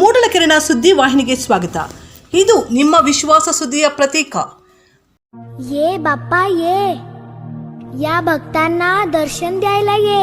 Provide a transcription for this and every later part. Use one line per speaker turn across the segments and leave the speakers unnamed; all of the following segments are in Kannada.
ಮೂಡಲಕೆರೆನ ಸುದ್ದಿ ವಾಹಿನಿಗೆ ಸ್ವಾಗತ ಇದು ನಿಮ್ಮ ವಿಶ್ವಾಸ ಸುದ್ದಿಯ ಪ್ರತೀಕ
ये बाप्पा ये या भक्तांना दर्शन द्यायला ये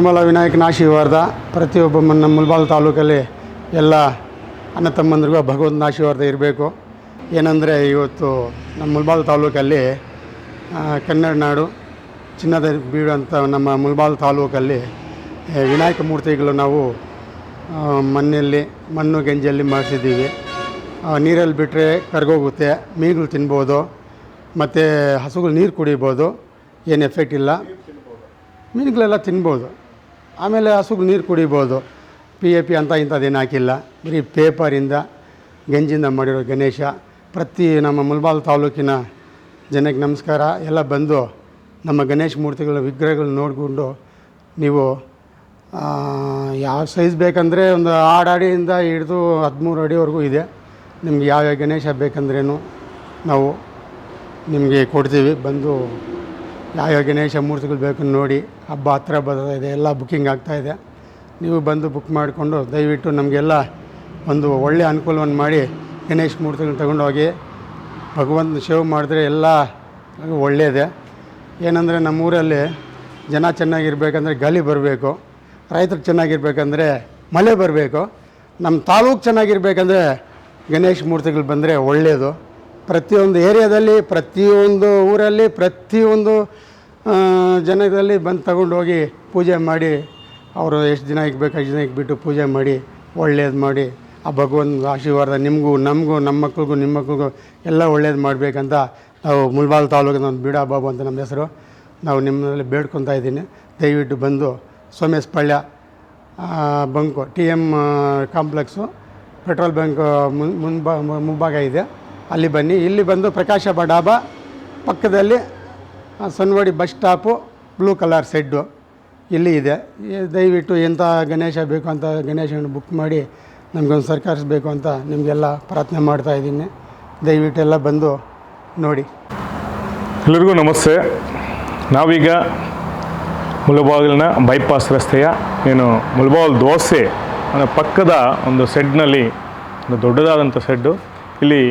ನಿರ್ಮಲ ವಿನಾಯಕನ ಆಶೀರ್ವಾದ ಪ್ರತಿಯೊಬ್ಬ ನಮ್ಮ ಮುಲ್ಬಾಲ್ ತಾಲೂಕಲ್ಲಿ ಎಲ್ಲ ಅನ್ನ ತಮ್ಮಂದ್ರಿಗೂ ಭಗವಂತನ ಆಶೀರ್ವಾದ ಇರಬೇಕು. ಏನಂದರೆ ಇವತ್ತು ನಮ್ಮ ಮುಲ್ಬಾಲ್ ತಾಲೂಕಲ್ಲಿ ಕನ್ನಡ ನಾಡು ಚಿನ್ನದ ಬೀಡು ಅಂತ ನಮ್ಮ ಮುಲ್ಬಾಲ್ ತಾಲೂಕಲ್ಲಿ ವಿನಾಯಕ ಮೂರ್ತಿಗಳು ನಾವು ಮಣ್ಣಲ್ಲಿ, ಮಣ್ಣು ಗೆಂಜಲ್ಲಿ ಮಾಡಿಸಿದ್ದೀವಿ. ನೀರಲ್ಲಿ ಬಿಟ್ಟರೆ ಕರ್ಗೋಗುತ್ತೆ, ಮೀನುಗಳು ತಿನ್ಬೋದು, ಮತ್ತು ಹಸುಗಳು ನೀರು ಕುಡಿಬೋದು, ಏನು ಎಫೆಕ್ಟ್ ಇಲ್ಲ. ಮೀನುಗಳೆಲ್ಲ ತಿನ್ಬೋದು. ಆಮೇಲೆ ಹಸುಗೆ ನೀರು ಕುಡಿಬೋದು. ಪಿ ಎ ಪಿ ಅಂತ ಇಂಥದ್ದೇನು ಹಾಕಿಲ್ಲ. ಬರೀ ಪೇಪರಿಂದ ಗಂಜಿಂದ ಮಾಡಿರೋ ಗಣೇಶ, ಪ್ರತಿ ನಮ್ಮ ಮುಲ್ಬಾಲ್ ತಾಲೂಕಿನ ಜನಕ್ಕೆ ನಮಸ್ಕಾರ. ಎಲ್ಲ ಬಂದು ನಮ್ಮ ಗಣೇಶ ಮೂರ್ತಿಗಳ ವಿಗ್ರಹಗಳು ನೋಡಿಕೊಂಡು ನೀವು ಯಾವ ಸೈಜ್ ಬೇಕಂದರೆ ಒಂದು ಆರು ಅಡಿಯಿಂದ ಹಿಡಿದು ಹದಿಮೂರು ಅಡಿವರೆಗೂ ಇದೆ. ನಿಮ್ಗೆ ಯಾವ್ಯಾವ ಗಣೇಶ ಬೇಕಂದ್ರೇನು ನಾವು ನಿಮಗೆ ಕೊಡ್ತೀವಿ. ಬಂದು ಯಾವ್ಯಾವ ಗಣೇಶ ಮೂರ್ತಿಗಳು ಬೇಕು ನೋಡಿ ಹಬ್ಬ ಹತ್ತಿರ ಬರ್ತಾ ಇದೆ, ಎಲ್ಲ ಬುಕ್ಕಿಂಗ್ ಆಗ್ತಾಯಿದೆ ನೀವು ಬಂದು ಬುಕ್ ಮಾಡಿಕೊಂಡು ದಯವಿಟ್ಟು ನಮಗೆಲ್ಲ ಒಂದು ಒಳ್ಳೆಯ ಅನುಕೂಲವನ್ನು ಮಾಡಿ ಗಣೇಶ ಮೂರ್ತಿಗಳನ್ನ ತಗೊಂಡೋಗಿ ಭಗವಂತನ ಸೇವೆ ಮಾಡಿದ್ರೆ ಎಲ್ಲ ಒಳ್ಳೆಯದೇ ಏನಂದರೆ ನಮ್ಮೂರಲ್ಲಿ ಜನ ಚೆನ್ನಾಗಿರ್ಬೇಕಂದ್ರೆ ಗಾಳಿ ಬರಬೇಕು, ರೈತರು ಚೆನ್ನಾಗಿರ್ಬೇಕಂದ್ರೆ ಮಳೆ ಬರಬೇಕು, ನಮ್ಮ ತಾಲೂಕು ಚೆನ್ನಾಗಿರ್ಬೇಕಂದ್ರೆ ಗಣೇಶ ಮೂರ್ತಿಗಳು ಬಂದರೆ ಒಳ್ಳೆಯದು ಪ್ರತಿಯೊಂದು ಏರಿಯಾದಲ್ಲಿ, ಪ್ರತಿಯೊಂದು ಊರಲ್ಲಿ, ಪ್ರತಿಯೊಂದು ಜನದಲ್ಲಿ ಬಂದು ತಗೊಂಡೋಗಿ ಪೂಜೆ ಮಾಡಿ, ಅವರು ಎಷ್ಟು ದಿನ ಇಕ್ಬೇಕು ಅಷ್ಟು ದಿನ ಇಕ್ಬಿಟ್ಟು ಪೂಜೆ ಮಾಡಿ, ಒಳ್ಳೇದು ಮಾಡಿ, ಆ ಭಗವನ್ ಆಶೀರ್ವಾದ ನಿಮಗೂ, ನಮಗೂ, ನಮ್ಮ ಮಕ್ಳಿಗೂ ನಿಮ್ಮ ಮಕ್ಳಿಗೂ ಎಲ್ಲ ಒಳ್ಳೇದು ಮಾಡಬೇಕಂತ ನಾವು ಮುಲ್ಬಾಲ್ ತಾಲೂಕಿನ ಒಂದು ಬೀಡಾ ಬಾಬು ಅಂತ ನಮ್ಮ ಹೆಸರು. ನಾವು ನಿಮ್ಮಲ್ಲಿ ಬೇಡ್ಕೊತಾ ಇದ್ದೀನಿ. ದಯವಿಟ್ಟು ಬಂದು Somesh Palya bunk, T M complex, petrol bank ಮುನ್ ಮುನ್ಬಾ ಮುಂಭಾಗ ಇದೆ. ಅಲ್ಲಿ ಬನ್ನಿ. ಇಲ್ಲಿ ಬಂದು ಪ್ರಕಾಶ ಬಡಾಬಾ, ಪಕ್ಕದಲ್ಲಿ Sanwadi bus stop, blue colour shed ಇಲ್ಲಿ ಇದೆ. ದಯವಿಟ್ಟು ಎಂಥ ಗಣೇಶ ಬೇಕು ಅಂತ ಗಣೇಶನ ಬುಕ್ ಮಾಡಿ, ನಮಗೊಂದು ಸರ್ಕಾರಿಸ್ಬೇಕು ಅಂತ ನಿಮಗೆಲ್ಲ ಪ್ರಾರ್ಥನೆ ಮಾಡ್ತಾ ಇದ್ದೀನಿ. ದಯವಿಟ್ಟು ಎಲ್ಲ ಬಂದು ನೋಡಿ.
ಎಲ್ಲರಿಗೂ ನಮಸ್ತೆ. ನಾವೀಗ ಮುಲಬಾಗಿಲಿನ ಬೈಪಾಸ್ ರಸ್ತೆಯ, ಏನು, ಮುಳಬಾಗಿಲು ದೋಸೆ ಪಕ್ಕದ ಒಂದು ಸೆಡ್ನಲ್ಲಿ ಒಂದು ದೊಡ್ಡದಾದಂಥ ಸೆಡ್ಡು ಇಲ್ಲಿ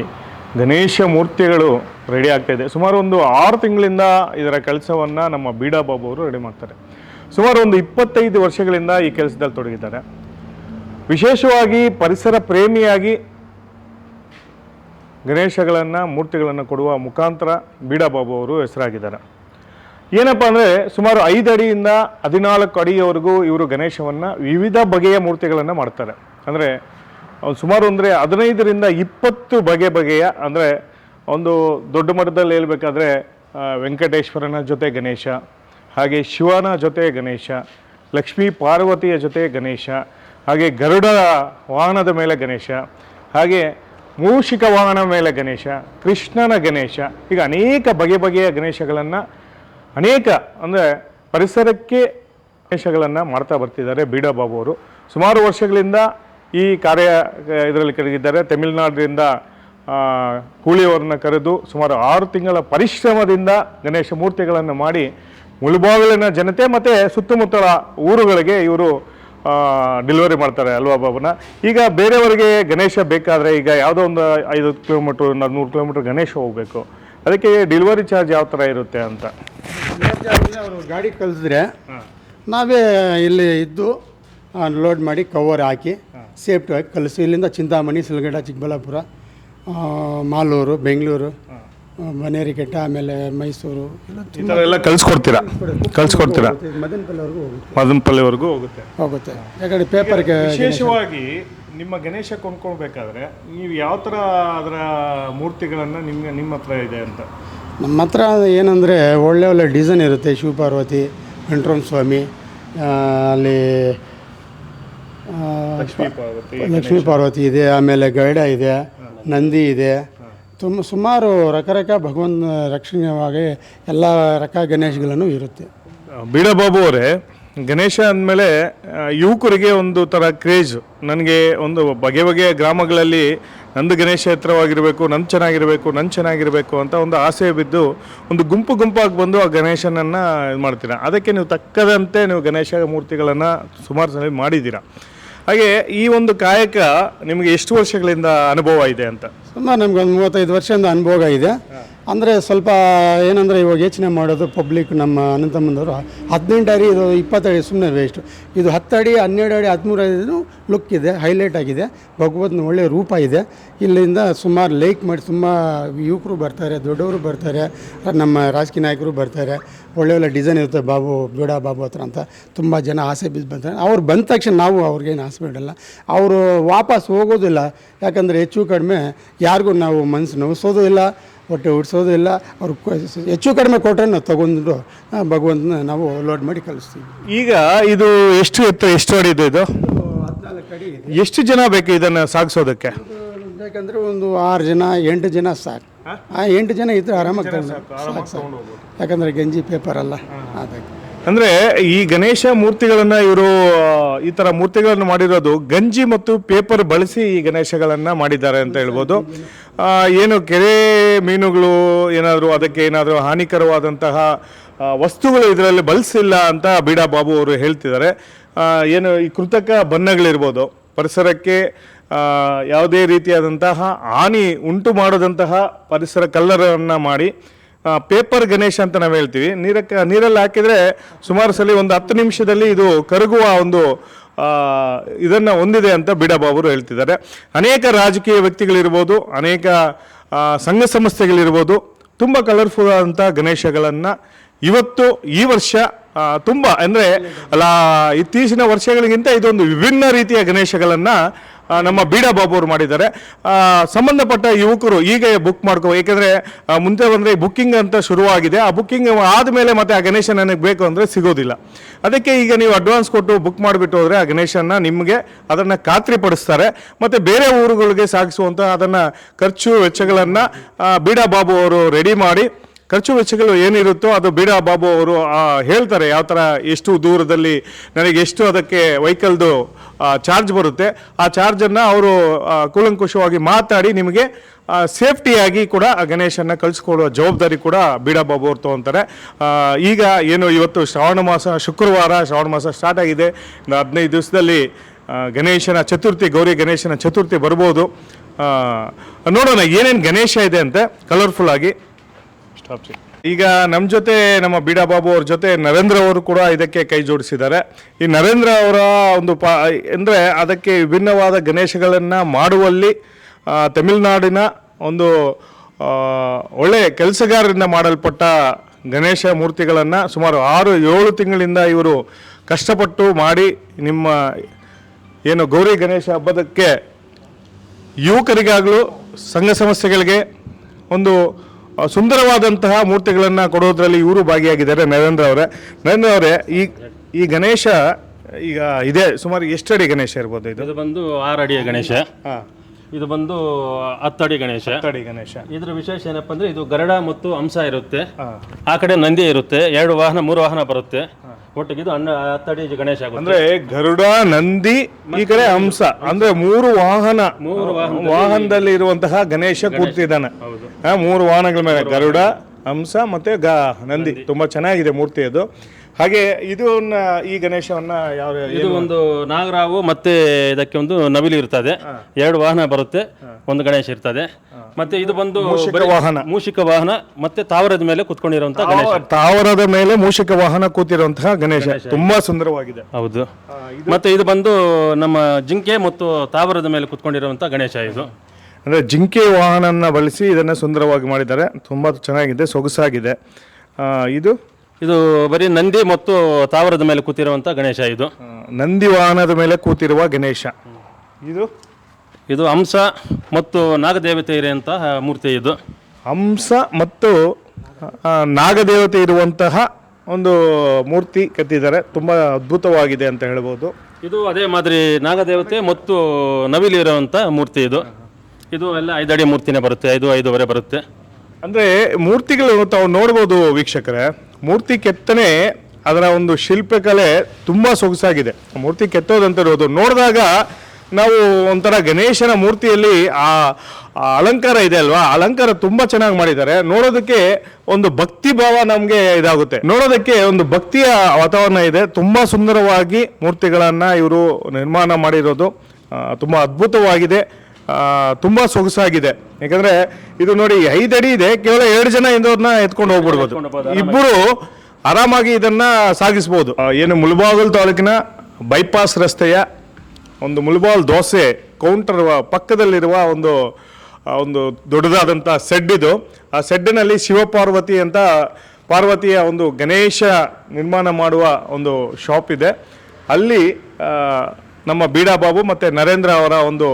ಗಣೇಶ ಮೂರ್ತಿಗಳು ರೆಡಿ ಆಗ್ತಾಯಿದೆ ಸುಮಾರು ಒಂದು ಆರು ತಿಂಗಳಿಂದ ಇದರ ಕೆಲಸವನ್ನು ನಮ್ಮ ಬೀಡಾ ಬಾಬು ಅವರು ರೆಡಿ ಮಾಡ್ತಾರೆ. ಸುಮಾರು ಒಂದು ಇಪ್ಪತ್ತೈದು ವರ್ಷಗಳಿಂದ ಈ ಕೆಲಸದಲ್ಲಿ ತೊಡಗಿದ್ದಾರೆ. ವಿಶೇಷವಾಗಿ ಪರಿಸರ ಪ್ರೇಮಿಯಾಗಿ ಗಣೇಶಗಳನ್ನು, ಮೂರ್ತಿಗಳನ್ನು ಕೊಡುವ ಮುಖಾಂತರ ಬೀಡಾಬಾಬು ಅವರು ಹೆಸರಾಗಿದ್ದಾರೆ. ಏನಪ್ಪ ಅಂದರೆ ಸುಮಾರು ಐದು ಅಡಿಯಿಂದ ಹದಿನಾಲ್ಕು ಅಡಿಯವರೆಗೂ ಇವರು ಗಣೇಶವನ್ನು ವಿವಿಧ ಬಗೆಯ ಮೂರ್ತಿಗಳನ್ನು ಮಾಡ್ತಾರೆ. ಅಂದರೆ ಸುಮಾರು ಅಂದರೆ ಹದಿನೈದರಿಂದ ಇಪ್ಪತ್ತು ಬಗೆ ಬಗೆಯ ಅಂದರೆ ಒಂದು ದೊಡ್ಡ ಮಟ್ಟದಲ್ಲಿ ಹೇಳ್ಬೇಕಾದ್ರೆ ವೆಂಕಟೇಶ್ವರನ ಜೊತೆ ಗಣೇಶ, ಹಾಗೆ ಶಿವನ ಜೊತೆ ಗಣೇಶ, ಲಕ್ಷ್ಮೀ ಪಾರ್ವತಿಯ ಜೊತೆ ಗಣೇಶ, ಹಾಗೆ ಗರುಡ ವಾಹನದ ಮೇಲೆ ಗಣೇಶ, ಹಾಗೆ ಮೂಷಿಕ ವಾಹನ ಮೇಲೆ ಗಣೇಶ, ಕೃಷ್ಣನ ಗಣೇಶ, ಈಗ ಅನೇಕ ಬಗೆ ಬಗೆಯ ಗಣೇಶಗಳನ್ನು, ಅನೇಕ ಅಂದರೆ ಪರಿಸರಕ್ಕೆ ಗಣೇಶಗಳನ್ನು ಮಾಡ್ತಾ ಬರ್ತಿದ್ದಾರೆ ಬೀಡಾಬಾಬು ಅವರು. ಸುಮಾರು ವರ್ಷಗಳಿಂದ ಈ ಕಾರ್ಯ ಇದರಲ್ಲಿ ಕರೆದಿದ್ದಾರೆ. ತಮಿಳುನಾಡಿನಿಂದ ಕೂಲಿಯವರನ್ನ ಕರೆದು ಸುಮಾರು ಆರು ತಿಂಗಳ ಪರಿಶ್ರಮದಿಂದ ಗಣೇಶ ಮೂರ್ತಿಗಳನ್ನು ಮಾಡಿ ಮುಳುಬಾಗಿಲಿನ ಜನತೆ ಮತ್ತು ಸುತ್ತಮುತ್ತಲ ಊರುಗಳಿಗೆ ಇವರು ಡೆಲಿವರಿ ಮಾಡ್ತಾರೆ ಅಲ್ವಾ ಬಾಬನ. ಈಗ ಬೇರೆಯವರಿಗೆ ಗಣೇಶ ಬೇಕಾದರೆ ಈಗ ಯಾವುದೋ ಒಂದು ಐದು ಕಿಲೋಮೀಟ್ರ್ ನೂರು ಕಿಲೋಮೀಟ್ರ್ ಗಣೇಶ ಹೋಗಬೇಕು. ಅದಕ್ಕೆ ಡೆಲಿವರಿ ಚಾರ್ಜ್ ಯಾವ ಥರ ಇರುತ್ತೆ ಅಂತ.
ಅವರು ಗಾಡಿ ಕಳಿಸಿದ್ರೆ ನಾವೇ ಇಲ್ಲಿ ಇದ್ದು ಲೋಡ್ ಮಾಡಿ ಕವರ್ ಹಾಕಿ ಸೇಫ್ಟಿ ಆಗಿ ಕಲಿಸಿ ಇಲ್ಲಿಂದ ಚಿಂತಾಮಣಿ ಸಿಲ್ಗಡ ಚಿಕ್ಕಬಳ್ಳಾಪುರ ಮಾಲೂರು ಬೆಂಗಳೂರು ಬನೇರಿಘಟ್ಟ ಆಮೇಲೆ ಮೈಸೂರು ಎಲ್ಲ
ಈ ಥರ ಎಲ್ಲ ಕಳಿಸ್ಕೊಡ್ತೀರಾ? ಕಳಿಸ್ಕೊಡ್ತೀರಾ?
ಮದನಪಲ್ಲಿವರೆಗೂ ಹೋಗುತ್ತೆ.
ಮದನಪಲ್ಲಿವರೆಗೂ ಹೋಗುತ್ತೆ.
ಹೋಗುತ್ತೆ. ಯಾಕಡೆ ಪೇಪರ್ಗೆ
ವಿಶೇಷವಾಗಿ ನಿಮ್ಮ ಗಣೇಶ ಕೊಂಡ್ಕೊಳ್ಬೇಕಾದ್ರೆ ನೀವು ಯಾವ ಥರ ಅದರ ಮೂರ್ತಿಗಳನ್ನು ನಿಮಗೆ ನಿಮ್ಮ ಹತ್ರ ಇದೆ ಅಂತ?
ನಮ್ಮ ಹತ್ರ ಏನಂದರೆ ಒಳ್ಳೆ ಒಳ್ಳೆ ಡಿಸೈನ್ ಇರುತ್ತೆ. ಶಿವಪಾರ್ವತಿ ವೆಂಕಟರಮಣ ಸ್ವಾಮಿ ಅಲ್ಲಿ
ಲಕ್ಷ್ಮೀ ಪಾರ್ವತಿ
ಲಕ್ಷ್ಮೀ ಪಾರ್ವತಿ ಇದೆ ಆಮೇಲೆ ಗೈಡ ಇದೆ ನಂದಿ ಇದೆ. ತುಂಬ ಸುಮಾರು ರಕರಕ ಭಗವಂತ ರಕ್ಷಣೀಯವಾಗಿ ಎಲ್ಲ ರಕ ಗಣೇಶಗಳನ್ನು ಇರುತ್ತೆ.
ಬೀಳಬಾಬು ಅವರೇ ಗಣೇಶ ಅಂದಮೇಲೆ ಯುವಕರಿಗೆ ಒಂದು ಥರ ಕ್ರೇಜ್. ನನಗೆ ಒಂದು ಬಗೆ ಬಗೆಯ ಗ್ರಾಮಗಳಲ್ಲಿ ನಂದು ಗಣೇಶ ಎತ್ತರವಾಗಿರಬೇಕು ನನ್ನ ಚೆನ್ನಾಗಿರಬೇಕು ನನ್ನ ಚೆನ್ನಾಗಿರಬೇಕು ಅಂತ ಒಂದು ಆಸೆ ಬಿದ್ದು ಒಂದು ಗುಂಪು ಗುಂಪಾಗಿ ಬಂದು ಆ ಗಣೇಶನನ್ನು ಇದು ಮಾಡ್ತೀರಾ ಅದಕ್ಕೆ ನೀವು ತಕ್ಕದಂತೆ ನೀವು ಗಣೇಶ ಮೂರ್ತಿಗಳನ್ನು ಸುಮಾರು ಸಲ ಮಾಡಿದ್ದೀರಾ. ಹಾಗೆ ಈ ಒಂದು ಕಾಯಕ ನಿಮಗೆ ಎಷ್ಟು ವರ್ಷಗಳಿಂದ ಅನುಭವ ಇದೆ ಅಂತ?
ಸುಮಾರು ನಮ್ಗೆ ಒಂದು ಮೂವತ್ತೈದು ವರ್ಷದಿಂದ ಅನುಭವ ಇದೆ. ಅಂದರೆ ಸ್ವಲ್ಪ ಏನಂದರೆ ಇವಾಗ ಯೋಚನೆ ಮಾಡೋದು ಪಬ್ಲಿಕ್ ನಮ್ಮ ಅನಂತಮ್ಮನವರು ಹದಿನೆಂಟು ಅಡಿ, ಇದು ಇಪ್ಪತ್ತಡಿ ಸುಮ್ಮನೆ ವೇಸ್ಟು ಇದು ಹತ್ತು ಅಡಿ, ಹನ್ನೆರಡು ಅಡಿ, ಹದಿಮೂರು ಅಡಿ ಲುಕ್ ಇದೆ ಹೈಲೈಟ್ ಆಗಿದೆ. ಭಗವದ್ನ ಒಳ್ಳೆಯ ರೂಪ ಇದೆ. ಇಲ್ಲಿಂದ ಸುಮಾರು ಲೈಕ್ ಮಾಡಿ ತುಂಬ ಯುವಕರು ಬರ್ತಾರೆ, ದೊಡ್ಡವರು ಬರ್ತಾರೆ, ನಮ್ಮ ರಾಜಕೀಯ ನಾಯಕರು ಬರ್ತಾರೆ. ಒಳ್ಳೆ ಒಳ್ಳೆ ಡಿಸೈನ್ ಇರುತ್ತೆ ಬಾಬು ಬೇಡ ಬಾಬು ಹತ್ರ ಅಂತ. ತುಂಬ ಜನ ಆಸೆ ಬಿದ್ದು ಬರ್ತಾರೆ. ಅವ್ರು ಬಂದ ತಕ್ಷಣ ನಾವು ಅವ್ರಿಗೇನು ಆಸೆ ಬಿಡಲ್ಲ ಅವರು ವಾಪಸ್ ಹೋಗೋದಿಲ್ಲ. ಯಾಕಂದರೆ ಹೆಚ್ಚು ಕಡಿಮೆ ಯಾರಿಗೂ ನಾವು ಮನಸ್ಸು ನೋವಿಸೋದು ಇಲ್ಲ. ಹೊಟ್ಟೆ ಉಡಿಸೋದು ಇಲ್ಲ. ಅವ್ರು ಹೆಚ್ಚು ಕಡಿಮೆ ಕೊಟ್ಟರೆ ನಾವು ತಗೊಂಡು ಭಗವಂತನ ನಾವು ಲೋಡ್ ಮಾಡಿ ಕಳಿಸ್ತೀವಿ.
ಈಗ ಇದು ಎಷ್ಟು ಎತ್ತರ ಎಷ್ಟು ಅಡಿ ಇದೆ ಇದು?
ಹದಿನಾಲ್ಕು ಅಡಿ ಇದೆ.
ಎಷ್ಟು ಜನ ಬೇಕು ಇದನ್ನು ಸಾಗಿಸೋದಕ್ಕೆ?
ಬೇಕಂದ್ರೆ ಒಂದು ಆರು ಜನ ಎಂಟು ಜನ ಸಾಕು. ಆ ಎಂಟು ಜನ ಇದ್ರೆ ಆರಾಮಾಗಿ ತಗೊಂಡು ಸಾಕು ಸಾಕು. ಯಾಕಂದರೆ ಗಂಜಿ ಪೇಪರ್ ಅಲ್ಲ. ಅದಕ್ಕೆ
ಅಂದ್ರೆ ಈ ಗಣೇಶ ಮೂರ್ತಿಗಳನ್ನ ಇವರು ಈ ತರ ಮೂರ್ತಿಗಳನ್ನು ಮಾಡಿರೋದು ಗಂಜಿ ಮತ್ತು ಪೇಪರ್ ಬಳಸಿ ಈ ಗಣೇಶಗಳನ್ನ ಮಾಡಿದ್ದಾರೆ ಅಂತ ಹೇಳ್ಬೋದು. ಏನು ಕೆರೆ ಮೀನುಗಳು ಏನಾದರೂ ಅದಕ್ಕೆ ಏನಾದರೂ ಹಾನಿಕರವಾದಂತಹ ವಸ್ತುಗಳು ಇದರಲ್ಲಿ ಬಳಸಿಲ್ಲ ಅಂತ ಬೀಡಾ ಬಾಬು ಅವರು ಹೇಳ್ತಿದ್ದಾರೆ. ಏನು ಈ ಕೃತಕ ಬಣ್ಣಗಳಿರ್ಬೋದು. ಪರಿಸರಕ್ಕೆ ಯಾವುದೇ ರೀತಿಯಾದಂತಹ ಹಾನಿ ಉಂಟು ಮಾಡದಂತಹ ಪರಿಸರ ಕಲ್ಲರನ್ನು ಮಾಡಿ ಪೇಪರ್ ಗಣೇಶ ಅಂತ ನಾವು ಹೇಳ್ತೀವಿ. ನೀರಕ್ಕೆ, ನೀರಲ್ಲಿ ಹಾಕಿದರೆ ಸುಮಾರು ಸಲ ಒಂದು ಹತ್ತು ನಿಮಿಷದಲ್ಲಿ ಇದು ಕರಗುವ ಒಂದು ಇದನ್ನು ಹೊಂದಿದೆ ಅಂತ ಬಿಡಬಾಬರು ಹೇಳ್ತಿದ್ದಾರೆ. ಅನೇಕ ರಾಜಕೀಯ ವ್ಯಕ್ತಿಗಳಿರ್ಬೋದು, ಅನೇಕ ಸಂಘ ಸಂಸ್ಥೆಗಳಿರ್ಬೋದು, ತುಂಬ ಕಲರ್ಫುಲ್ ಆದಂಥ ಗಣೇಶಗಳನ್ನು ಇವತ್ತು ಈ ವರ್ಷ ತುಂಬ, ಅಂದರೆ, ಅಲ್ಲ, ಇತ್ತೀಚಿನ ವರ್ಷಗಳಿಗಿಂತ ಇದೊಂದು ವಿಭಿನ್ನ ರೀತಿಯ ಗಣೇಶಗಳನ್ನು ನಮ್ಮ ಬೀಡಾ ಬಾಬು ಅವರು ಮಾಡಿದ್ದಾರೆ ಸಂಬಂಧಪಟ್ಟ ಯುವಕರು ಈಗ ಬುಕ್ ಮಾಡ್ಕೋ ಏಕೆಂದರೆ ಮುಂದೆ ಬಂದರೆ ಬುಕ್ಕಿಂಗ್ ಅಂತ ಶುರುವಾಗಿದೆ. ಆ ಬುಕ್ಕಿಂಗ್ ಆದಮೇಲೆ ಮತ್ತೆ ಆ ಗಣೇಶ ನನಗೆ ಬೇಕು ಅಂದರೆ ಸಿಗೋದಿಲ್ಲ. ಅದಕ್ಕೆ ಈಗ ನೀವು ಅಡ್ವಾನ್ಸ್ ಕೊಟ್ಟು ಬುಕ್ ಮಾಡಿಬಿಟ್ಟು ಹೋದರೆ ಆ ಗಣೇಶನ ನಿಮಗೆ ಅದನ್ನು ಖಾತ್ರಿಪಡಿಸ್ತಾರೆ. ಮತ್ತು ಬೇರೆ ಊರುಗಳಿಗೆ ಸಾಗಿಸುವಂಥ ಅದನ್ನು ಖರ್ಚು ವೆಚ್ಚಗಳನ್ನು ಬೀಡಾ ಬಾಬು ಅವರು ರೆಡಿ ಮಾಡಿ ಖರ್ಚು ವೆಚ್ಚಗಳು ಏನಿರುತ್ತೋ ಅದು ಬೀಡಾ ಬಾಬು ಅವರು ಹೇಳ್ತಾರೆ ಯಾವ ಥರ ಎಷ್ಟು ದೂರದಲ್ಲಿ ನನಗೆ ಎಷ್ಟು ಅದಕ್ಕೆ ವೆಹಿಕಲ್ದು ಚಾರ್ಜ್ ಬರುತ್ತೆ. ಆ ಚಾರ್ಜನ್ನು ಅವರು ಕೂಲಂಕುಷವಾಗಿ ಮಾತಾಡಿ ನಿಮಗೆ ಸೇಫ್ಟಿಯಾಗಿ ಕೂಡ ಆ ಗಣೇಶನ ಕಳಿಸ್ಕೊಡುವ ಜವಾಬ್ದಾರಿ ಕೂಡ ಬೀಡಾ ಬಾಬು ಅವರು ತೊಗೊತಾರೆ. ಈಗ ಏನು ಇವತ್ತು ಶ್ರಾವಣ ಮಾಸ, ಶುಕ್ರವಾರ ಶ್ರಾವಣ ಮಾಸ ಸ್ಟಾರ್ಟ್ ಆಗಿದೆ. ಇನ್ನು ಹದಿನೈದು ದಿವಸದಲ್ಲಿ ಗಣೇಶನ ಚತುರ್ಥಿ, ಗೌರಿ ಗಣೇಶನ ಚತುರ್ಥಿ ಬರ್ಬೋದು. ನೋಡೋಣ ಏನೇನು ಗಣೇಶ ಇದೆ ಅಂತೆ ಕಲರ್ಫುಲ್ ಈಗ ನಮ್ಮ ಜೊತೆ ನಮ್ಮ ಬೀಡಾ ಬಾಬು ಅವ್ರ ಜೊತೆ ನರೇಂದ್ರ ಅವರು ಕೂಡ ಇದಕ್ಕೆ ಕೈ ಜೋಡಿಸಿದ್ದಾರೆ. ಈ ನರೇಂದ್ರ ಅವರ ಒಂದು ಪಾ, ಅಂದರೆ ಅದಕ್ಕೆ ವಿಭಿನ್ನವಾದ ಗಣೇಶಗಳನ್ನು ಮಾಡುವಲ್ಲಿ ತಮಿಳುನಾಡಿನ ಒಂದು ಒಳ್ಳೆ ಕೆಲಸಗಾರರಿಂದ ಮಾಡಲ್ಪಟ್ಟ ಗಣೇಶ ಮೂರ್ತಿಗಳನ್ನು ಸುಮಾರು ಆರು, ಏಳು ತಿಂಗಳಿಂದ ಇವರು ಕಷ್ಟಪಟ್ಟು ಮಾಡಿ ನಿಮ್ಮ, ಏನು ಗೌರಿ ಗಣೇಶ ಹಬ್ಬದಕ್ಕೆ ಯುವಕರಿಗಾಗಲೂ ಸಂಘ ಸಂಸ್ಥೆಗಳಿಗೆ ಒಂದು ಸುಂದರವಾದಂತಹ ಮೂರ್ತಿಗಳನ್ನು ಕೊಡೋದ್ರಲ್ಲಿ ಇವರು ಭಾಗಿಯಾಗಿದ್ದಾರೆ ನರೇಂದ್ರ ಅವರೇ. ನರೇಂದ್ರ ಅವರೇ ಈ ಈ ಗಣೇಶ ಈಗ ಇದೆ ಸುಮಾರು ಎಷ್ಟು ಅಡಿ ಗಣೇಶ ಇರ್ಬೋದು ಇದು?
ಇದು ಬಂದು ಆರು ಅಡಿಯ ಗಣೇಶ.
ಹಾಂ.
ಇದು ಬಂದು ಅತ್ತಡಿ ಗಣೇಶ.
ಅಡಿ ಗಣೇಶ.
ಇದ್ರ ವಿಶೇಷ ಏನಪ್ಪ ಅಂದ್ರೆ ಇದು ಗರುಡ ಮತ್ತು ಹಂಸ ಇರುತ್ತೆ. ಆ ಕಡೆ ನಂದಿ ಇರುತ್ತೆ ಎರಡು ವಾಹನ ಮೂರು ವಾಹನ ಬರುತ್ತೆ. ಒಟ್ಟಿಗೆ ಇದು ಅಣ್ಣ ಅತ್ತಡಿ ಗಣೇಶ ಆಗುತ್ತೆ.
ಅಂದ್ರೆ ಗರುಡ ನಂದಿ ಈ ಕಡೆ ಹಂಸ. ಅಂದ್ರೆ ಮೂರು ವಾಹನ
ಮೂರು
ವಾಹನದಲ್ಲಿ ಇರುವಂತಹ ಗಣೇಶ ಕೂರ್ತಿದ್ದಾನೆ ಆ, ಮೂರು ವಾಹನಗಳ ಮೇಲೆ ಗರುಡ ಹಂಸ ಮತ್ತೆ ಗ ನಂದಿ. ತುಂಬಾ ಚೆನ್ನಾಗಿದೆ ಮೂರ್ತಿ ಅದು. ಹಾಗೆ ಇದು ಈ ಗಣೇಶವನ್ನ ಯಾವ
ಇದು ಒಂದು ನಾಗರಾವು ಮತ್ತೆ ಇದಕ್ಕೆ ಒಂದು ನವಿಲು ಇರ್ತದೆ. ಎರಡು ವಾಹನ ಬರುತ್ತೆ. ಒಂದು ಗಣೇಶ ಇರ್ತದೆ. ಮತ್ತೆ ಇದು ಬಂದು ಬರೀ
ವಾಹನ.
ಮೂಷಿಕ ವಾಹನ ಮತ್ತೆ ತಾವರದ ಮೇಲೆ ಕುತ್ಕೊಂಡಿರುವಂತಹ ಗಣೇಶ.
ತಾವರದ ಮೇಲೆ ಮೂಷಿಕ ವಾಹನ ಕೂತಿರುವಂತಹ ಗಣೇಶ. ತುಂಬಾ ಸುಂದರವಾಗಿದೆ.
ಹೌದು. ಮತ್ತೆ ಇದು ಬಂದು ನಮ್ಮ ಜಿಂಕೆ ಮತ್ತು ತಾವರದ ಮೇಲೆ ಕುತ್ಕೊಂಡಿರುವಂತಹ ಗಣೇಶ ಇದು.
ಅಂದ್ರೆ ಜಿಂಕೆ ವಾಹನನ ಬಳಸಿ ಇದನ್ನ ಸುಂದರವಾಗಿ ಮಾಡಿದ್ದಾರೆ. ತುಂಬಾ ಚೆನ್ನಾಗಿದೆ ಸೊಗಸಾಗಿದೆ. ಇದು?
ಇದು ಬರೀ ನಂದಿ ಮತ್ತು ತಾವರದ ಮೇಲೆ ಕೂತಿರುವಂತ ಗಣೇಶ ಇದು.
ನಂದಿ ವಾಹನದ ಮೇಲೆ ಕೂತಿರುವ ಗಣೇಶ. ಇದು?
ಇದು ಹಂಸ ಮತ್ತು ನಾಗದೇವತೆ ಇರುವಂತಹ ಮೂರ್ತಿ ಇದು.
ಹಂಸ ಮತ್ತು ಆ, ನಾಗದೇವತೆ ಇರುವಂತಹ ಒಂದು ಮೂರ್ತಿ ಕೆತ್ತಿದ್ದಾರೆ ತುಂಬ ಅದ್ಭುತವಾಗಿದೆ ಅಂತ ಹೇಳ್ಬೋದು.
ಇದು ಅದೇ ಮಾದರಿ ನಾಗದೇವತೆ ಮತ್ತು ನವಿಲು ಇರುವಂತ ಮೂರ್ತಿ ಇದು. ಇದು ಎಲ್ಲ ಐದಡಿ ಮೂರ್ತಿನೇ ಬರುತ್ತೆ ಐದು ಐದೂವರೆ ಬರುತ್ತೆ.
ಅಂದರೆ ಮೂರ್ತಿಗಳು ತಾವು ನೋಡ್ಬೋದು ವೀಕ್ಷಕರೇ. ಮೂರ್ತಿ ಕೆತ್ತನೆ ಅದರ ಒಂದು ಶಿಲ್ಪಕಲೆ ತುಂಬ ಸೊಗಸಾಗಿದೆ. ಮೂರ್ತಿ ಕೆತ್ತೋದಂತ ಇರೋದು ನೋಡಿದಾಗ ನಾವು ಒಂಥರ ಗಣೇಶನ ಮೂರ್ತಿಯಲ್ಲಿ ಆ ಅಲಂಕಾರ ಇದೆ ಅಲ್ವಾ? ಅಲಂಕಾರ ತುಂಬ ಚೆನ್ನಾಗಿ ಮಾಡಿದ್ದಾರೆ. ನೋಡೋದಕ್ಕೆ ಒಂದು ಭಕ್ತಿ ಭಾವ ನಮಗೆ ಇದಾಗುತ್ತೆ. ನೋಡೋದಕ್ಕೆ ಒಂದು ಭಕ್ತಿಯ ವಾತಾವರಣ ಇದೆ. ತುಂಬ ಸುಂದರವಾಗಿ ಮೂರ್ತಿಗಳನ್ನು ಇವರು ನಿರ್ಮಾಣ ಮಾಡಿರೋದು ತುಂಬ ಅದ್ಭುತವಾಗಿದೆ. ತುಂಬಾ ಸೊಗಸಾಗಿದೆ. ಯಾಕಂದ್ರೆ ಇದು ನೋಡಿ ಐದು ಅಡಿ ಇದೆ ಕೇವಲ ಎರಡು ಜನ ಇಂದವ್ರನ್ನ ಎತ್ಕೊಂಡು ಹೋಗ್ಬಿಡ್ಬೋದು. ಇಬ್ಬರು ಆರಾಮಾಗಿ. ಇದನ್ನ ಸಾಗಿಸ್ಬೋದು. ಏನು ಮುಳಬಾಗಲ್ ತಾಲೂಕಿನ ಬೈಪಾಸ್ ರಸ್ತೆಯ ಒಂದು ಮುಳಬಾಲ್ ದೋಸೆ ಕೌಂಟರ್ ಪಕ್ಕದಲ್ಲಿರುವ ಒಂದು ಒಂದು ದೊಡ್ಡದಾದಂಥ ಸೆಡ್ ಇದು. ಆ ಸೆಡ್ಡಿನಲ್ಲಿ ಶಿವಪಾರ್ವತಿ ಅಂತ ಪಾರ್ವತಿಯ ಒಂದು ಗಣೇಶ ನಿರ್ಮಾಣ ಮಾಡುವ ಒಂದು ಶಾಪ್ ಇದೆ. ಅಲ್ಲಿ ನಮ್ಮ ಬೀಡಾ ಬಾಬು ಮತ್ತು ನರೇಂದ್ರ ಅವರ ಒಂದು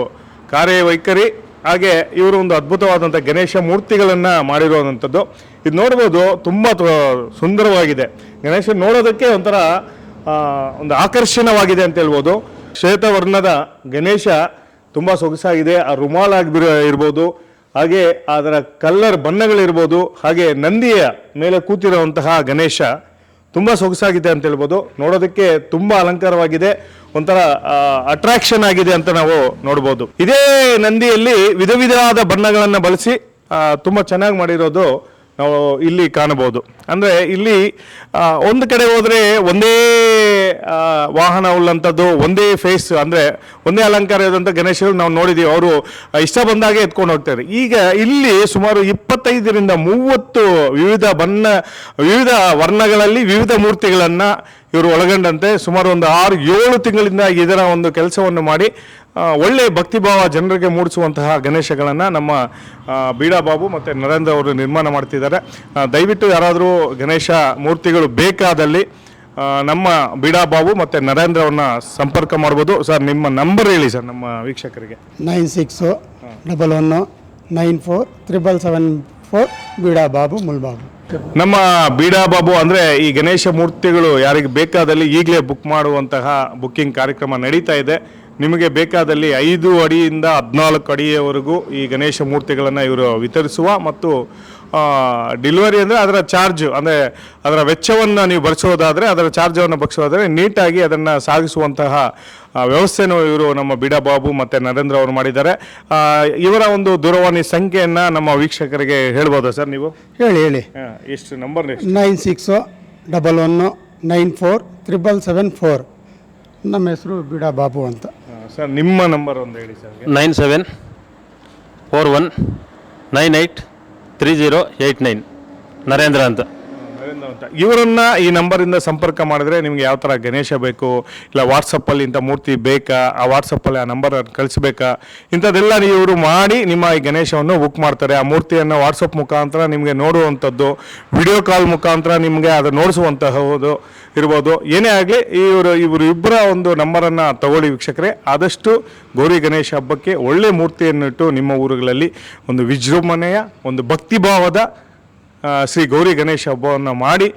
ಕಾರ್ಯವೈಖರಿ, ಹಾಗೆ ಇವರು ಒಂದು ಅದ್ಭುತವಾದಂಥ ಗಣೇಶ ಮೂರ್ತಿಗಳನ್ನು ಮಾಡಿರುವಂಥದ್ದು. ಇದು ನೋಡ್ಬೋದು ತುಂಬ ಸುಂದರವಾಗಿದೆ. ಗಣೇಶ ನೋಡೋದಕ್ಕೆ ಒಂಥರ ಒಂದು ಆಕರ್ಷಣವಾಗಿದೆ ಅಂತ ಹೇಳ್ಬೋದು. ಶ್ವೇತವರ್ಣದ ಗಣೇಶ ತುಂಬ ಸೊಗಸಾಗಿದೆ, ಆ ರುಮಾಲಾಗಿ ಇರ್ಬೋದು. ಹಾಗೆ ಅದರ ಕಲ್ಲರ್ ಬಣ್ಣಗಳಿರ್ಬೋದು. ಹಾಗೆ ನಂದಿಯ ಮೇಲೆ ಕೂತಿರುವಂತಹ ಗಣೇಶ. ತುಂಬ ಸೊಗಸಾಗಿದೆ ಅಂತ ಹೇಳ್ಬೋದು. ನೋಡೋದಕ್ಕೆ ತುಂಬ ಅಲಂಕಾರವಾಗಿದೆ. ಒಂಥರ ಅಟ್ರಾಕ್ಷನ್ ಆಗಿದೆ ಅಂತ ನಾವು ನೋಡ್ಬೋದು. ಇದೇ ನಂದಿಯಲ್ಲಿ ವಿಧ ವಿಧವಾದ ಬಣ್ಣಗಳನ್ನು ಬಳಸಿ ತುಂಬ ಚೆನ್ನಾಗಿ ಮಾಡಿರೋದು ನಾವು ಇಲ್ಲಿ ಕಾಣಬಹುದು. ಅಂದರೆ ಇಲ್ಲಿ ಒಂದು ಕಡೆ ಹೋದರೆ ಒಂದೇ ವಾಹನ ಉಳ್ಳಂಥದ್ದು, ಒಂದೇ ಫೇಸ್ ಅಂದರೆ ಒಂದೇ ಅಲಂಕಾರ ಇರೋದಂಥ ಗಣೇಶರು ನಾವು ನೋಡಿದ್ದೀವಿ ಅವರು ಇಷ್ಟ ಬಂದಾಗೆ ಎತ್ಕೊಂಡು ಹೋಗ್ತಾರೆ. ಈಗ ಇಲ್ಲಿ ಸುಮಾರು ಇಪ್ಪತ್ತೈದರಿಂದ ಮೂವತ್ತು ವಿವಿಧ ಬಣ್ಣ, ವಿವಿಧ ವರ್ಣಗಳಲ್ಲಿ ವಿವಿಧ ಮೂರ್ತಿಗಳನ್ನು ಇವರು ಒಳಗೊಂಡಂತೆ ಸುಮಾರು ಒಂದು ಆರು ಏಳು ತಿಂಗಳಿಂದ ಇದರ ಒಂದು ಕೆಲಸವನ್ನು ಮಾಡಿ ಆ, ಒಳ್ಳೆ ಭಕ್ತಿಭಾವ ಜನರಿಗೆ ಮೂಡಿಸುವಂತಹ ಗಣೇಶಗಳನ್ನು ನಮ್ಮ ಬೀಡಾ ಬಾಬು ಮತ್ತು ನರೇಂದ್ರ ಅವರು ನಿರ್ಮಾಣ ಮಾಡ್ತಿದ್ದಾರೆ. ದಯವಿಟ್ಟು ಯಾರಾದರೂ ಗಣೇಶ ಮೂರ್ತಿಗಳು ಬೇಕಾದಲ್ಲಿ ನಮ್ಮ ಬೀಡಾ ಬಾಬು ಮತ್ತು ನರೇಂದ್ರ ಅವ್ರನ್ನ ಸಂಪರ್ಕ ಮಾಡ್ಬೋದು. ಸರ್ ನಿಮ್ಮ ನಂಬರ್ ಹೇಳಿ ಸರ್ ನಮ್ಮ ವೀಕ್ಷಕರಿಗೆ.
Nine six double one nine four triple seven four Beeda Babu ಮುಲ್ಬಾಬು.
ನಮ್ಮ ಬೀಡಾ ಬಾಬು ಅಂದರೆ ಈ ಗಣೇಶ ಮೂರ್ತಿಗಳು ಯಾರಿಗೆ ಬೇಕಾದಲ್ಲಿ ಈಗಲೇ ಬುಕ್ ಮಾಡುವಂತಹ ಬುಕ್ಕಿಂಗ್ ಕಾರ್ಯಕ್ರಮ ನಡೀತಾ ಇದೆ. ನಿಮಗೆ ಬೇಕಾದಲ್ಲಿ ಐದು ಅಡಿಯಿಂದ ಹದಿನಾಲ್ಕು ಅಡಿಯವರೆಗೂ ಈ ಗಣೇಶ ಮೂರ್ತಿಗಳನ್ನು ಇವರು ವಿತರಿಸುವ ಮತ್ತು ಡಿಲಿವರಿ ಅಂದರೆ ಅದರ ಚಾರ್ಜ್ ಅಂದರೆ ಅದರ ವೆಚ್ಚವನ್ನು ನೀವು ಭರಿಸೋದಾದರೆ ಅದರ ಚಾರ್ಜನ್ನು ಭರಿಸೋದಾದರೆ ನೀಟಾಗಿ ಅದನ್ನು ಸಾಗಿಸುವಂತಹ ವ್ಯವಸ್ಥೆನೂ ಇವರು ನಮ್ಮ ಬಿಡಾಬಾಬು ಮತ್ತು ನರೇಂದ್ರ ಅವರು ಮಾಡಿದ್ದಾರೆ. ಇವರ ಒಂದು ದೂರವಾಣಿ ಸಂಖ್ಯೆಯನ್ನು ನಮ್ಮ ವೀಕ್ಷಕರಿಗೆ ಹೇಳ್ಬೋದಾ ಸರ್ ನೀವು?
ಹೇಳಿ ಹೇಳಿ.
ಹಾ, ಎಷ್ಟು number
nine six double one nine four triple seven four. ನಮ್ಮ ಹೆಸರು ಬಿಡಾಬಾಬು ಅಂತ.
ಹಾ, ಸರ್, ನಿಮ್ಮ ನಂಬರ್ ಒಂದು ಹೇಳಿ sir.
Nine seven four one nine eight three zero eight nine. Narendra ಅಂತ.
ಅಂತ. ಇವರನ್ನ ಈ ನಂಬರಿಂದ ಸಂಪರ್ಕ ಮಾಡಿದ್ರೆ ನಿಮ್ಗೆ ಯಾವ ಥರ ಗಣೇಶ ಬೇಕು, ಇಲ್ಲ ವಾಟ್ಸಪ್ಪಲ್ಲಿ ಇಂಥ ಮೂರ್ತಿ ಬೇಕಾ, ಆ ವಾಟ್ಸಪ್ಪಲ್ಲಿ ಆ ನಂಬರ್ ಕಳಿಸ್ಬೇಕಾ, ಇಂಥದ್ದೆಲ್ಲ ಇವರು ಮಾಡಿ ನಿಮ್ಮ ಈ ಗಣೇಶವನ್ನು ಬುಕ್ ಮಾಡ್ತಾರೆ. ಆ ಮೂರ್ತಿಯನ್ನು ವಾಟ್ಸಪ್ ಮುಖಾಂತರ ನಿಮಗೆ ನೋಡುವಂಥದ್ದು ವಿಡಿಯೋ ಕಾಲ್ ಮುಖಾಂತರ ನಿಮಗೆ ಅದು ನೋಡಿಸುವಂತಹದು ಇರ್ಬೋದು. ಏನೇ ಆಗಲಿ, ಇವರು ಇವರು ಇಬ್ಬರ ಒಂದು ನಂಬರನ್ನು ತಗೊಳ್ಳಿ ವೀಕ್ಷಕರೇ. ಆದಷ್ಟು ಗೌರಿ ಗಣೇಶ ಹಬ್ಬಕ್ಕೆ ಒಳ್ಳೆ ಮೂರ್ತಿಯನ್ನಿಟ್ಟು ನಿಮ್ಮ ಊರುಗಳಲ್ಲಿ ಒಂದು ವಿಜೃಂಭಣೆಯ, ಒಂದು ಭಕ್ತಿಭಾವದ ಶ್ರೀ ಗೌರಿ ಗಣೇಶ ಹಬ್ಬವನ್ನು ಮಾಡಿ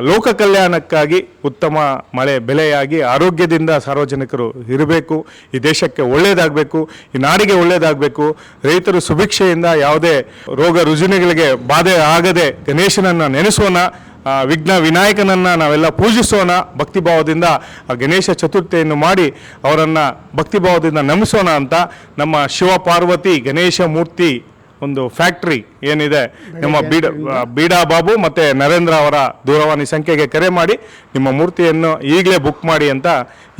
ಲೋಕ ಕಲ್ಯಾಣಕ್ಕಾಗಿ ಉತ್ತಮ ಮಳೆ ಬೆಲೆಯಾಗಿ ಆರೋಗ್ಯದಿಂದ ಸಾರ್ವಜನಿಕರು ಇರಬೇಕು, ಈ ದೇಶಕ್ಕೆ ಒಳ್ಳೆಯದಾಗಬೇಕು ಈ ನಾಡಿಗೆ ಒಳ್ಳೆಯದಾಗಬೇಕು ರೈತರು ಸುಭಿಕ್ಷೆಯಿಂದ ಯಾವುದೇ ರೋಗ ರುಜಿನಗಳಿಗೆ ಬಾಧೆ ಆಗದೆ ಗಣೇಶನನ್ನು ನೆನೆಸೋಣ ವಿಘ್ನ ವಿನಾಯಕನನ್ನು ನಾವೆಲ್ಲ ಪೂಜಿಸೋಣ ಭಕ್ತಿಭಾವದಿಂದ ಆ ಗಣೇಶ ಚತುರ್ಥಿಯನ್ನು ಮಾಡಿ ಅವರನ್ನು ಭಕ್ತಿಭಾವದಿಂದ ನಮಿಸೋಣ ಅಂತ ನಮ್ಮ ಶಿವ ಪಾರ್ವತಿ ಗಣೇಶ ಮೂರ್ತಿ ಒಂದು ಫ್ಯಾಕ್ಟ್ರಿ ಏನಿದೆ ನಮ್ಮ ಬೀಡ ಬೀಡಾ ಬಾಬು ಮತ್ತು ನರೇಂದ್ರ ಅವರ ದೂರವಾಣಿ ಸಂಖ್ಯೆಗೆ ಕರೆ ಮಾಡಿ ನಿಮ್ಮ ಮೂರ್ತಿಯನ್ನು ಈಗಲೇ ಬುಕ್ ಮಾಡಿ ಅಂತ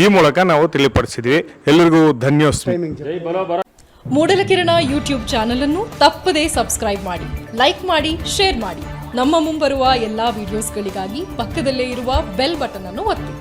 ಈ ಮೂಲಕ ನಾವು ತಿಳಿಪಡಿಸಿದ್ವಿ ಎಲ್ಲರಿಗೂ ಮೂಡಲ
ಕಿರಣ ಯೂಟ್ಯೂಬ್ ಚಾನಲ್ ಅನ್ನು ತಪ್ಪದೇ ಸಬ್ಸ್ಕ್ರೈಬ್ ಮಾಡಿ ಲೈಕ್ ಮಾಡಿ ಶೇರ್ ಮಾಡಿ. ನಮ್ಮ ಮುಂಬರುವ ಎಲ್ಲಾ ವಿಡಿಯೋಸ್ಗಳಿಗಾಗಿ ಪಕ್ಕದಲ್ಲೇ ಇರುವ ಬೆಲ್ ಬಟನ್ ಅನ್ನು ಒತ್ತಿ.